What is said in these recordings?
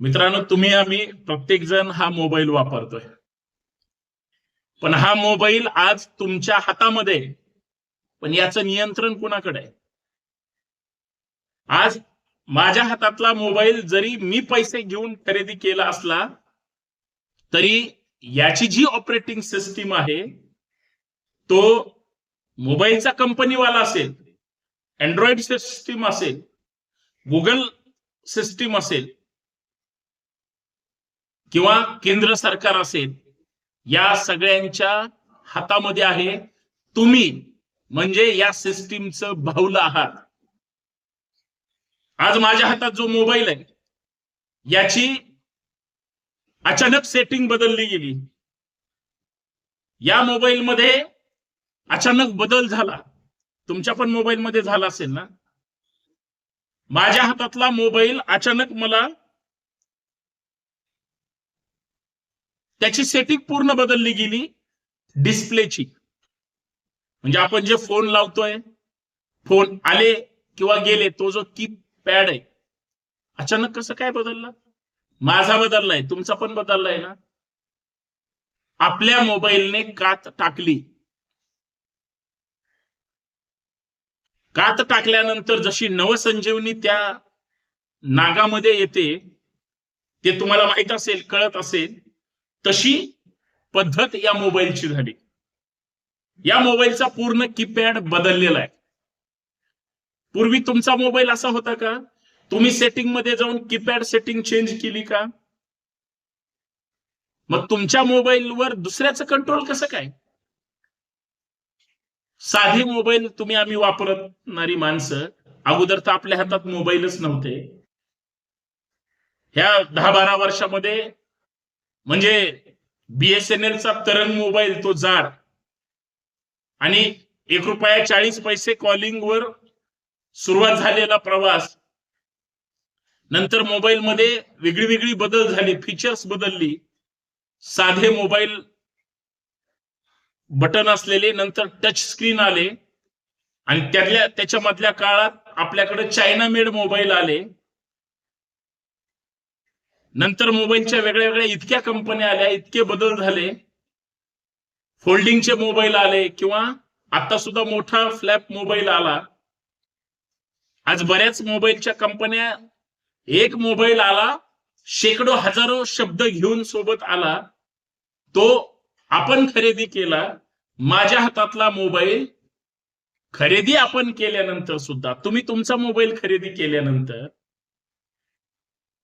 मित्रांनो तुम्ही आम्ही प्रत्येक जण हा मोबाईल वापरतोय. पण हा मोबाईल आज तुमच्या हातामध्ये पण याचं नियंत्रण कुणाकडे आहे? आज माझ्या हातातला मोबाईल जरी मी पैसे घेऊन खरेदी केला असला तरी याची जी ऑपरेटिंग सिस्टीम आहे तो मोबाईलचा कंपनीवाला असेल अँड्रॉइड सिस्टीम असेल गुगल सिस्टीम असेल किंवा केंद्र सरकार असेल या सगळ्यांच्या हातामध्ये आहे तुम्ही म्हणजे या सिस्टीमचं भाऊल आहात. आज माझ्या हातात जो मोबाईल आहे याची अचानक सेटिंग बदलली गेली. या मोबाईलमध्ये अचानक बदल झाला. तुमच्या पण मोबाईलमध्ये झाला असेल ना? माझ्या हातातला मोबाईल अचानक मला त्याची सेटिंग पूर्ण बदलली गेली डिस्प्लेची म्हणजे आपण जे फोन लावतोय फोन आले किंवा गेले तो जो की पॅड आहे अचानक कसं काय बदलला? माझा बदललाय तुमचा पण बदललाय ना? आपल्या मोबाईलने कात टाकली. कात टाकल्यानंतर जशी नवसंजीवनी त्या नागामध्ये येते ते तुम्हाला माहीत असेल कळत असेल तशी पद्धत या मोबाईलची झाली. या मोबाईलचा पूर्ण कीपॅड बदललेला आहे. पूर्वी तुमचा मोबाईल असा होता का? तुम्ही सेटिंगमध्ये जाऊन कीपॅड सेटिंग चेंज केली का? मग तुमच्या मोबाईलवर दुसऱ्याचं कंट्रोल कसं काय? साधे मोबाईल तुम्ही आम्ही वापरणारी माणसं अगोदर तर आपल्या हातात मोबाईलच नव्हते. ह्या दहा बारा वर्षामध्ये म्हणजे बीएसएनएलचा तरंग मोबाईल तो जाड. आणि एक रुपया चाळीस पैसे कॉलिंगवर सुरुवात झालेला प्रवास. नंतर मोबाईलमध्ये वेगळी वेगळी बदल झाली फीचर्स बदलली. साधे मोबाईल बटन असलेले नंतर टच स्क्रीन आले. आणि त्यातल्या त्याच्यामधल्या काळात आपल्याकडे चायना मेड मोबाईल आले. नंतर मोबाईलच्या वेगळ्या वेगळ्या इतक्या कंपन्या आल्या इतके बदल झाले. फोल्डिंगचे मोबाईल आले किंवा आता सुद्धा मोठा फ्लॅप मोबाईल आला. आज बऱ्याच मोबाईलच्या कंपन्या एक मोबाईल आला शेकडो हजारो शब्द घेऊन सोबत आला. तो आपण खरेदी केला माझ्या हातातला मोबाईल खरेदी आपण केल्यानंतर सुद्धा तुम्ही तुमचा मोबाईल खरेदी केल्यानंतर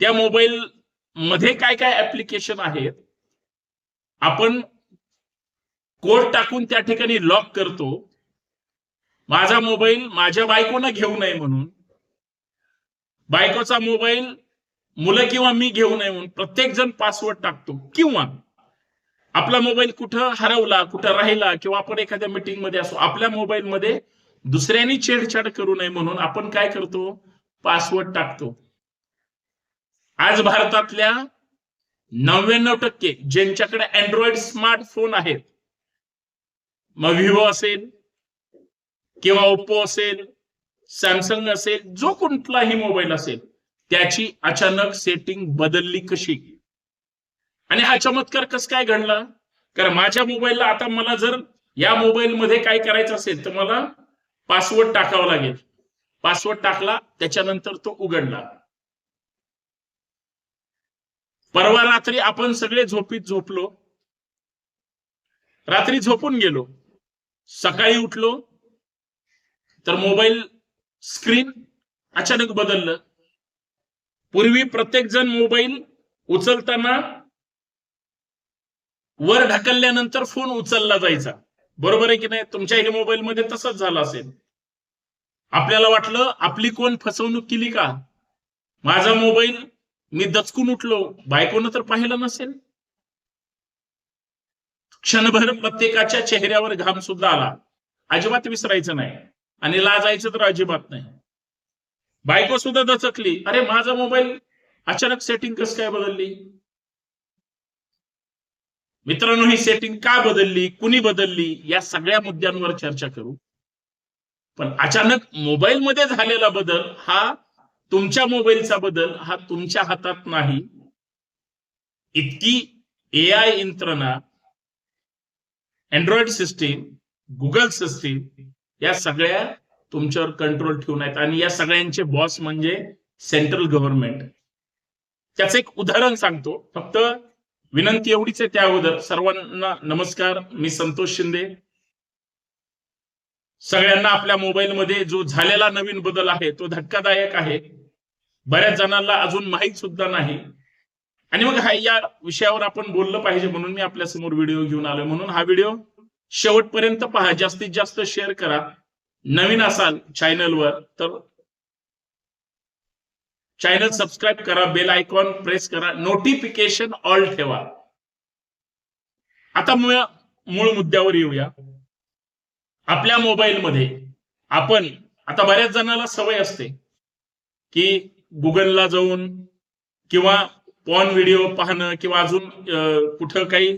त्या मोबाईल मध्ये काय काय ऍप्लिकेशन आहेत? आपण कोड टाकून त्या ठिकाणी लॉक करतो. माझा मोबाईल माझ्या बायकोनं घेऊ नये म्हणून. बायकोचा मोबाईल मुलं किंवा मी घेऊ नये म्हणून प्रत्येक जण पासवर्ड टाकतो. किंवा आपला मोबाईल कुठं हरवला कुठं राहिला किंवा आपण एखाद्या मीटिंगमध्ये असो आपल्या मोबाईल मध्ये दुसऱ्यांनी छेडछाड करू नये म्हणून आपण काय करतो? पासवर्ड टाकतो. आज भारतातल्या नव्याण्णव टक्के ज्यांच्याकडे अँड्रॉइड स्मार्टफोन आहेत मग विवो असेल किंवा ओप्पो असेल सॅमसंग असेल जो कोणताही मोबाईल असेल त्याची अचानक सेटिंग बदलली कशी? आणि हा चमत्कार कस काय घडला? कारण माझ्या मोबाईलला आता मला जर या मोबाईल मध्ये काय करायचं असेल तर मला पासवर्ड टाकावा लागेल. पासवर्ड टाकला त्याच्यानंतर तो उघडला. परवा रात्री आपण सगळे झोपीत झोपलो. रात्री झोपून गेलो. सकाळी उठलो. तर मोबाईल स्क्रीन अचानक बदललं. पूर्वी प्रत्येक जण मोबाईल उचलताना वर ढकलल्यानंतर फोन उचलला जायचा. बरोबर आहे की नाही? तुमच्याही मोबाईलमध्ये तसंच झालं असेल. आपल्याला वाटलं आपली कोण फसवणूक केली का? माझा मोबाईल मी दचकून उठलो. बायकोनं तर पाहिलं नसेल. क्षणभर प्रत्येकाच्या चेहऱ्यावर घाम सुद्धा आला. अजिबात विसरायचं नाही. आणि लाजायचं तर अजिबात नाही. बायको सुद्धा दचकली. अरे माझा मोबाईल अचानक सेटिंग कस काय बदलली? मित्रांनो ही सेटिंग का बदलली? कुणी बदलली? या सगळ्या मुद्द्यांवर चर्चा करू. पण अचानक मोबाईलमध्ये झालेला बदल हा तुमच्या मोबाईलचा बदल हा तुमच्या हातात नाही. इतकी ए आय यंत्रणा अँड्रॉइड सिस्टीम गुगल सिस्टीम या सगळ्या तुमच्यावर कंट्रोल ठेवून आहेत. आणि या सगळ्यांचे बॉस म्हणजे सेंट्रल गव्हर्नमेंट त्याचं एक उदाहरण सांगतो. फक्त विनंती एवढीच आहे त्या अगोदर. सर्वांना नमस्कार. मी संतोष शिंदे. सगळ्यांना आपल्या मोबाईलमध्ये जो झालेला नवीन बदल आहे तो धक्कादायक आहे. बऱ्याच जणांना अजून माहीत सुद्धा नाही. आणि मग हा या विषयावर आपण बोललं पाहिजे म्हणून मी आपल्यासमोर व्हिडिओ घेऊन आलोय. म्हणून हा व्हिडिओ शेवटपर्यंत पहा. जास्तीत जास्त शेअर करा. नवीन असाल चॅनलवर तर चॅनल सबस्क्राईब करा बेल आयकॉन प्रेस करा नोटिफिकेशन ऑल ठेवा. आता मूळ मूळ मुद्द्यावर येऊया. आपल्या मोबाईलमध्ये आपण आता बऱ्याच जणांना सवय असते की गुगलला जाऊन किंवा पॉन व्हिडिओ पाहणं किंवा अजून कुठं काही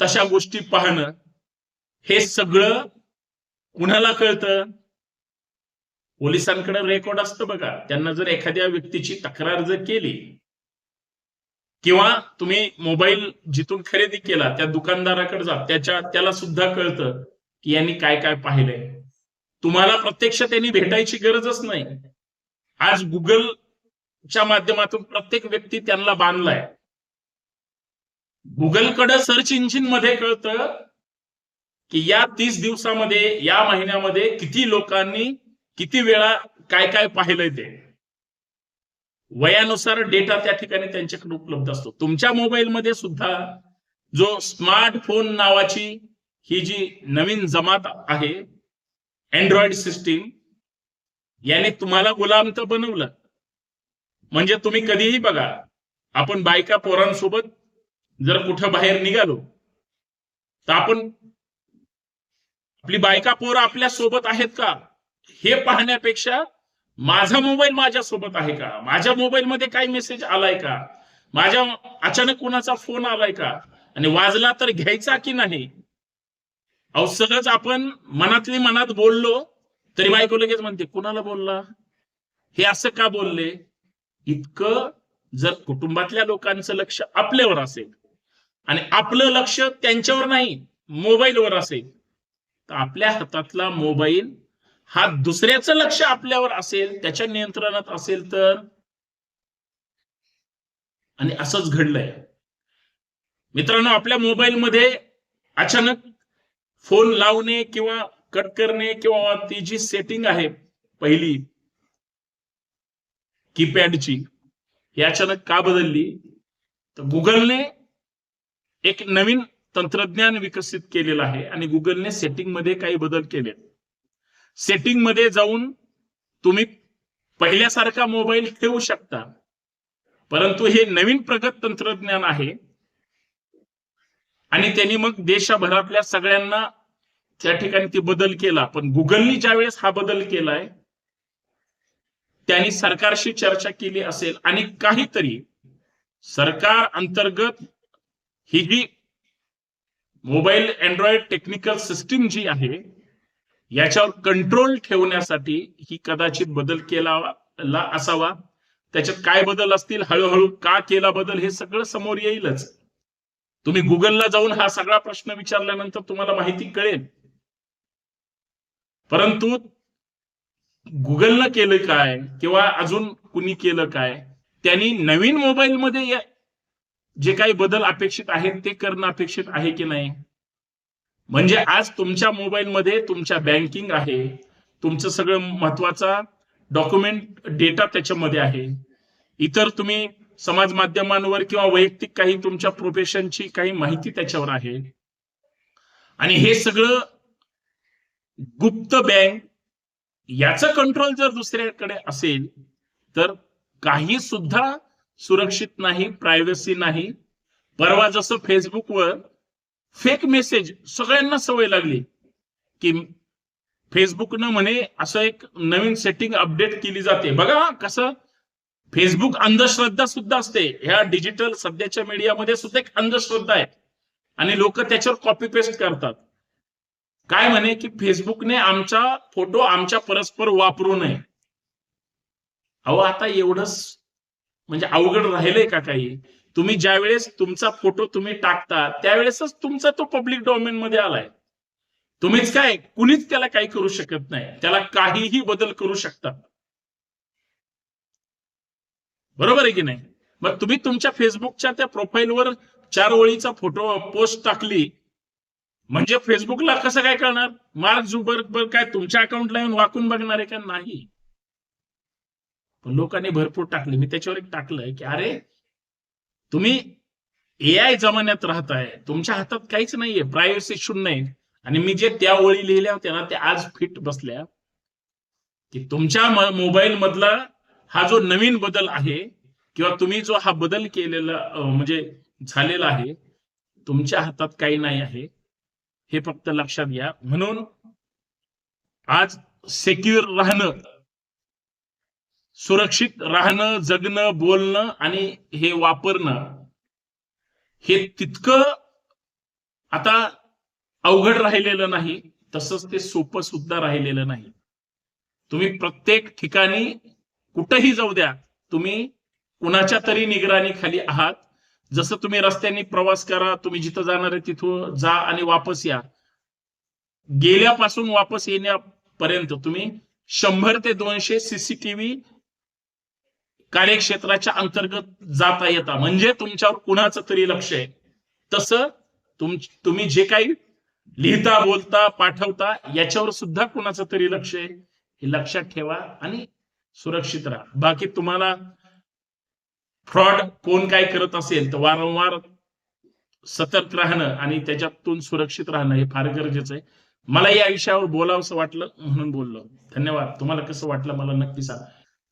तशा गोष्टी पाहणं हे सगळं कुणाला कळतं? पोलिसांकडे रेकॉर्ड असतं बघा. त्यांना जर एखाद्या व्यक्तीची तक्रार जर केली किंवा तुम्ही मोबाईल जिथून खरेदी केला त्या दुकानदाराकडे जा त्याच्या त्याला सुद्धा कळतं. की यांनी काय काय पाहिलंय? तुम्हाला प्रत्यक्ष त्यांनी भेटायची गरजच नाही. आज गुगलच्या माध्यमातून प्रत्येक व्यक्ती त्यांना बांधलाय. गुगलकडे सर्च इंजिनमध्ये कळतं की या तीस दिवसामध्ये या महिन्यामध्ये किती लोकांनी किती वेळा काय काय पाहिलंय ते. वयानुसार डेटा त्या ठिकाणी त्यांच्याकडे उपलब्ध असतो. तुमच्या मोबाईलमध्ये सुद्धा जो स्मार्टफोन नावाची ही जी नवीन जमात आहे अँड्रॉइड सिस्टीम याने तुम्हाला गुलाम तर बनवलं. म्हणजे तुम्ही कधीही बघा आपण बायका पोरांसोबत जर कुठं बाहेर निघालो तर आपण आपली बायका पोरं आपल्यासोबत आहेत का? हे पाहण्यापेक्षा माझा मोबाईल माझ्या सोबत आहे का? माझ्या मोबाईलमध्ये काय मेसेज आलाय का? माझ्या अचानक कोणाचा फोन आलाय का? आणि वाजला तर घ्यायचा की नाही? अहो सहज आपण मनातली मनात बोललो तरी बायको लगेच म्हणते कुणाला बोलला? हे असं का बोलले? इतकं जर कुटुंबातल्या लोकांचं लक्ष आपल्यावर असेल आणि आपलं लक्ष त्यांच्यावर नाही मोबाईलवर असेल तर आपल्या हातातला मोबाईल हा दुसऱ्याचं लक्ष आपल्यावर असेल त्याच्या नियंत्रणात असेल तर? आणि असंच घडलंय. मित्रांनो आपल्या मोबाईलमध्ये अचानक फोन लावणे किंवा कट करणे किंवा ती जी सेटिंग आहे पहिली कीपॅडची ही अचानक का बदलली? तर गुगलने एक नवीन तंत्रज्ञान विकसित केलेलं आहे आणि गुगलने सेटिंगमध्ये काही बदल केले सेटिंगमध्ये जाऊन तुम्ही पहिल्यासारखा मोबाईल ठेवू शकता. परंतु हे नवीन प्रगत तंत्रज्ञान आहे. आणि त्यांनी मग देशभरातल्या सगळ्यांना त्या ठिकाणी ते बदल केला. पण गुगलनी ज्या वेळेस हा बदल केलाय त्यांनी सरकारशी चर्चा केली असेल आणि काहीतरी सरकार अंतर्गत ही जी मोबाईल अँड्रॉइड टेक्निकल सिस्टीम जी आहे याच्यावर कंट्रोल ठेवण्यासाठी ही कदाचित बदल केला ला असावा. त्याच्यात काय बदल असतील हळूहळू का केला बदल हे सगळं समोर येईलच. तुम्ही गुगलला जाऊन हा सगळा प्रश्न विचारल्यानंतर तुम्हाला माहिती कळेल. परंतु गुगलनं केलं काय किंवा अजून कुणी केलं काय त्यांनी नवीन मोबाईलमध्ये जे काही बदल अपेक्षित आहेत ते करणं अपेक्षित आहे की नाही? म्हणजे आज तुमच्या मोबाईलमध्ये तुमच्या बँकिंग आहे तुमचं सगळं महत्त्वाचा डॉक्युमेंट डेटा त्याच्यामध्ये आहे. इतर तुम्ही समाज माध्यमांवर किंवा वैयक्तिक काही तुमच्या प्रोफेशनची काही माहिती त्याच्यावर आहे. आणि हे सगळं गुप्त बँक याच कंट्रोल जर दुसऱ्याकडे असेल तर काही सुद्धा सुरक्षित नाही प्रायव्हसी नाही. परवा जसं फेसबुकवर फेक मेसेज सगळ्यांना सवय लागली की फेसबुकनं म्हणे असं एक नवीन सेटिंग अपडेट केली जाते. बघा कसं फेसबुक अंधश्रद्धा सुद्धा असते. ह्या डिजिटल सध्याच्या मीडियामध्ये सुद्धा एक अंधश्रद्धा आहे. आणि लोक त्याच्यावर कॉपी पेस्ट करतात. काय म्हणे की फेसबुकने आमचा फोटो आमच्या परस्पर वापरू नये. अहो आता एवढंच म्हणजे अवघड राहिलंय का काही? तुम्ही ज्या वेळेस तुमचा फोटो तुम्ही टाकता त्यावेळेसच तुमचा तो पब्लिक डोमेन मध्ये आलाय. तुम्हीच काय कुणीच त्याला काही करू शकत नाही. त्याला काहीही बदल करू शकता बरोबर आहे की नाही? मग तुम्ही तुमच्या फेसबुकच्या त्या प्रोफाईलवर चार ओळीचा फोटो पोस्ट टाकली म्हणजे फेसबुकला कसं काय कळणार? मार्क झुबर्ग काय तुमच्या अकाउंटला येऊन वाकून बघणार आहे का? नाही. पण लोकांनी भरपूर टाकले. मी त्याच्यावर एक टाकलंय की अरे तुम्ही ए आय जमान्यात राहताय. तुमच्या हातात काहीच नाहीये. प्रायव्हसी शून्य आहे आणि मी जे त्या ओळी लिहिल्या होत्या ना त्या आज फिट बसल्या. की तुमच्या मोबाईल मधला हा जो नवीन बदल आहे किंवा तुम्ही जो हा बदल केलेला म्हणजे झालेला आहे तुमच्या हातात काही नाही आहे हे फक्त लक्षात घ्या. म्हणून आज सेक्युअर राहणं सुरक्षित राहणं जगणं बोलणं आणि हे वापरणं हे तितकं आता अवघड राहिलेलं नाही तसंच ते सोपं सुद्धा राहिलेलं नाही. तुम्ही प्रत्येक ठिकाणी कुठंही जाऊ द्या तुम्ही कुणाच्या तरी निगराणी खाली आहात. जसं तुम्ही रस्त्याने प्रवास करा तुम्ही जिथं जाणार आहे तिथून जा आणि वापस या. गेल्यापासून वापस येण्यापर्यंत तुम्ही शंभर ते दोनशे सीसीटीव्ही कार्यक्षेत्राच्या अंतर्गत जाता येता. म्हणजे तुमच्यावर कुणाचं तरी लक्ष आहे. तसं तुम तुम्ही जे काही लिहिता बोलता पाठवता याच्यावर सुद्धा कुणाचं तरी लक्ष आहे. हे लक्षात ठेवा आणि सुरक्षित राहा. बाकी तुम्हाला फ्रॉड कोण काय करत असेल तर वारंवार सतर्क राहणं आणि त्याच्यातून सुरक्षित राहणं हे फार गरजेचं आहे. मला या विषयावर बोलावंसं वाटलं म्हणून बोललो. धन्यवाद. तुम्हाला कसं वाटलं मला नक्की सांगा.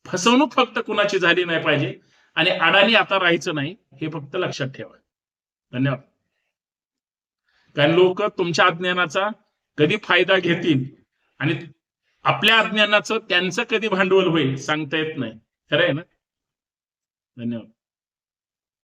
फसवणूक फक्त कुणाची झाली नाही पाहिजे आणि अडाणी आता राहायचं नाही हे फक्त लक्षात ठेवा. धन्यवाद. कारण लोक तुमच्या अज्ञानाचा कधी फायदा घेतील आणि आपल्या अज्ञानाचं त्यांचं कधी भांडवल होईल? सांगता येत नाही. खरं आहे ना? धन्यवाद.